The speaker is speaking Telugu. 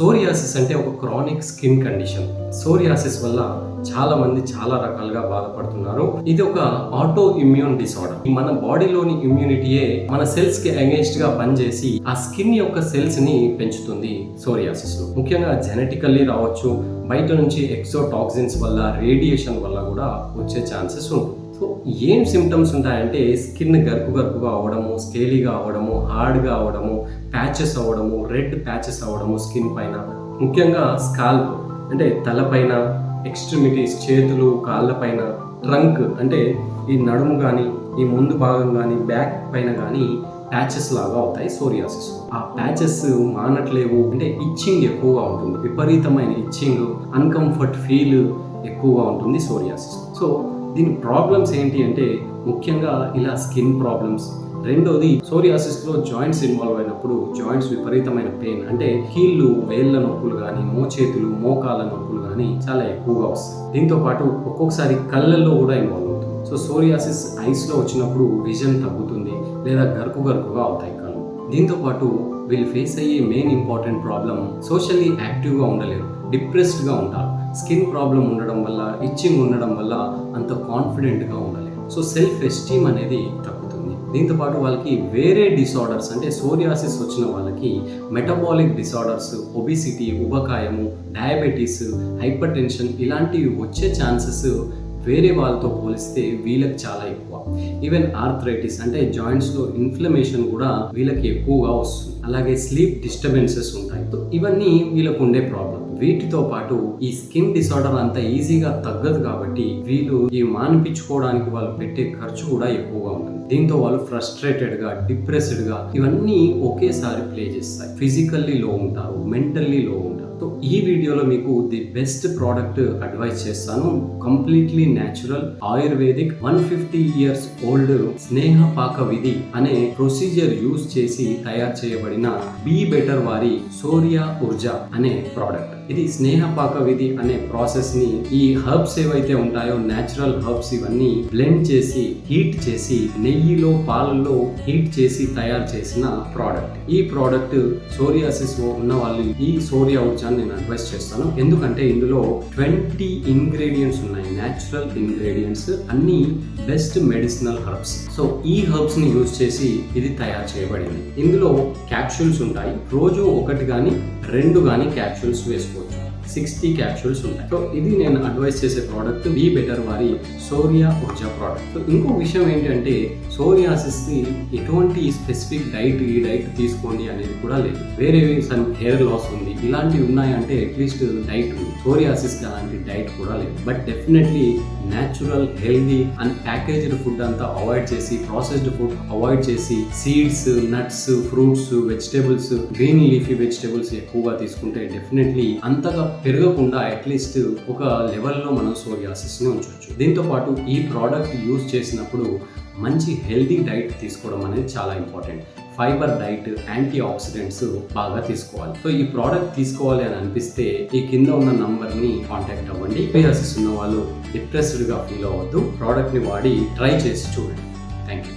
సోరియాసిస్ అంటే ఒక క్రానిక్ స్కిన్ కండిషన్. సోరియాసిస్ వల్ల చాలా మంది చాలా రకాలుగా బాధపడుతున్నారు. ఇది ఒక ఆటో ఇమ్యూన్ డిసార్డర్ మన బాడీలోని ఇమ్యూనిటీయే మన సెల్స్కి అగేన్స్ట్గా పనిచేసి ఆ స్కిన్ యొక్క సెల్స్ని పెంచుతుంది సోరియాసిస్లో. ముఖ్యంగా జెనెటికల్లీ రావచ్చు. బయట నుంచి ఎక్సోటాక్సిన్స్ వల్ల రేడియేషన్ వల్ల కూడా వచ్చే ఛాన్సెస్ ఉంటుంది. సో ఏం సిమ్టమ్స్ ఉంటాయంటే స్కిన్ గరుకు గరుకుగా అవడము స్కేలీగా అవడము హార్డ్గా అవ్వడము ప్యాచెస్ అవ్వడము రెడ్ ప్యాచెస్ అవ్వడము స్కిన్ పైన. ముఖ్యంగా స్కాల్ప్ అంటే తలపైన ఎక్స్ట్రిమిటీస్ చేతులు కాళ్ళపైన ట్రంక్ అంటే ఈ నడుము కానీ ఈ ముందు భాగం కానీ బ్యాక్ పైన కానీ ప్యాచెస్ లాగా అవుతాయి సోరియాసిస్ ఆ ప్యాచెస్ మానట్లేవు అంటే ఇచ్చింగ్ ఎక్కువగా ఉంటుంది. విపరీతమైన ఇచ్చింగ్ అన్కంఫర్ట్ ఫీల్ ఎక్కువగా ఉంటుంది సోరియాసిస్ సో దీని ప్రాబ్లమ్స్ ఏంటి అంటే ముఖ్యంగా ఇలా స్కిన్ ప్రాబ్లమ్స్ రెండోది సోరియాసిస్లో జాయింట్స్ ఇన్వాల్వ్ అయినప్పుడు జాయింట్స్ విపరీతమైన పెయిన్ అంటే కీళ్ళు వేళ్ళ నొప్పులు కానీ మోచేతులు మోకాళ్ళ నొప్పులు కానీ చాలా ఎక్కువగా వస్తాయి. దీంతో పాటు ఒక్కొక్కసారి కళ్ళల్లో కూడా ఇన్వాల్వ్ అవుతుంది. సో సోరియాసిస్ ఐస్లో వచ్చినప్పుడు విజన్ తగ్గుతుంది లేదా గరుకు గరుకుగా అవుతాయి కళ్ళు. దీంతో పాటు వీళ్ళు ఫేస్ అయ్యే మెయిన్ ఇంపార్టెంట్ ప్రాబ్లం సోషల్లీ యాక్టివ్గా ఉండలేరు డిప్రెస్డ్గా ఉంటారు. స్కిన్ ప్రాబ్లం ఉండడం వల్ల ఇచ్చింగ్ ఉండడం వల్ల అంత కాన్ఫిడెంట్గా ఉండాలి. సో సెల్ఫ్ ఎస్టీమ్ అనేది తగ్గుతుంది. దీంతో పాటు వాళ్ళకి వేరే డిసార్డర్స్ అంటే సోరియాసిస్ వచ్చిన వాళ్ళకి మెటబాలిక్ డిసార్డర్స్ ఒబిసిటీ ఉబకాయము డయాబెటీస్ హైపర్ టెన్షన్ ఇలాంటివి వచ్చే ఛాన్సెస్ వేరే వాళ్ళతో పోలిస్తే వీళ్ళకి చాలా ఎక్కువ. ఈవెన్ ఆర్థరైటిస్ అంటే జాయింట్స్లో ఇన్ఫ్లమేషన్ కూడా వీళ్ళకి ఎక్కువగా వస్తుంది. అలాగే స్లీప్ డిస్టర్బెన్సెస్ ఉంటాయి. ఇవన్నీ వీళ్ళకు ఉండే ప్రాబ్లం వీటితో పాటు ఈ స్కిన్ డిసార్డర్ అంత ఈజీగా తగ్గదు కాబట్టి వీళ్ళు ఈ మానిపించుకోవడానికి వాళ్ళు పెట్టే ఖర్చు కూడా ఎక్కువగా ఉంటుంది. దీంతో వాళ్ళు ఫ్రస్ట్రేటెడ్గా డిప్రెస్డ్గా ఇవన్నీ ఒకేసారి ప్లే చేస్తాయి. ఫిజికల్లీ లో ఉంటారు మెంటల్లీ లో ఉంటారు. సో ఈ వీడియోలో మీకు ది బెస్ట్ ప్రోడక్ట్ అడ్వైస్ చేస్తాను. Completely natural ayurvedic one fifty years old స్నేహ పాక విధి అనే ప్రొసీజర్ యూజ్ చేసి తయారు చేయబడిన బీ బెటర్ వారి సోరియా ఊర్జా అనే ప్రోడక్ట్ ఇది స్నేహపాక విధి అనే ప్రాసెస్ని ఈ హర్బ్స్ ఏవైతే ఉంటాయో న్యాచురల్ హర్బ్స్ ఇవన్నీ బ్లెండ్ చేసి హీట్ చేసి నెయ్యిలో పాలల్లో హీట్ చేసి తయారు చేసిన ప్రోడక్ట్ ఈ ప్రోడక్ట్ సోరియాసిస్ ఉన్న వాళ్ళు ఈ సోరియా ఉచ్చాన్ని నేను అడ్వైస్ చేస్తాను. ఎందుకంటే ఇందులో ట్వంటీ ఇంగ్రీడియంట్స్ ఉన్నాయి. న్యాచురల్ ఇంగ్రీడియంట్స్ అన్ని బెస్ట్ మెడిసినల్ హర్బ్స్ సో ఈ హర్బ్స్ని యూజ్ చేసి ఇది తయారు చేయబడింది. ఇందులో క్యాప్సూల్స్ ఉంటాయి. రోజు ఒకటి కానీ రెండు కానీ క్యాప్సూల్స్ తీసుకోవచ్చు సిక్స్టీ క్యాప్సూల్స్ ఉంటాయి సో ఇది నేను అడ్వైస్ చేసే ప్రోడక్ట్ బీ బెటర్ వారి సోరియా ఉర్జా ప్రోడక్ట్ సో ఇంకో విషయం ఏంటంటే సోరియాసిస్ ఎటువంటి స్పెసిఫిక్ డైట్ ఈ డైట్ తీసుకోండి అనేది కూడా లేదు. వేరే సన్ హెయిర్ లాస్ ఉంది ఇలాంటివి ఉన్నాయంటే అట్లీస్ట్ డైట్ ఉంది. సోరియాసిస్ అలాంటి డైట్ కూడా లేదు. But definitely natural healthy and packaged food అంతా అవాయిడ్ చేసి ప్రాసెస్డ్ ఫుడ్ అవాయిడ్ చేసి seeds nuts fruits vegetables green leafy vegetables ఎక్కువగా తీసుకుంటే డెఫినెట్లీ అంతగా పెరగకుండా అట్లీస్ట్ ఒక లెవెల్లో మనం సోరియాసిస్ని ఉంచవచ్చు దీంతో పాటు ఈ ప్రోడక్ట్ యూజ్ చేసినప్పుడు మంచి హెల్దీ డైట్ తీసుకోవడం అనేది చాలా important fibre diet antioxidants బాగా తీసుకోవాలి. సో ఈ ప్రోడక్ట్ తీసుకోవాలి అని అనిపిస్తే ఈ కింద ఉన్న నంబర్ని కాంటాక్ట్ అవ్వండి. సోరియాసిస్ ఉన్న వాళ్ళు డిప్రెస్డ్గా ఫీల్ అవ్వద్దు. ప్రోడక్ట్ని వాడి ట్రై చేసి చూడండి. Thank you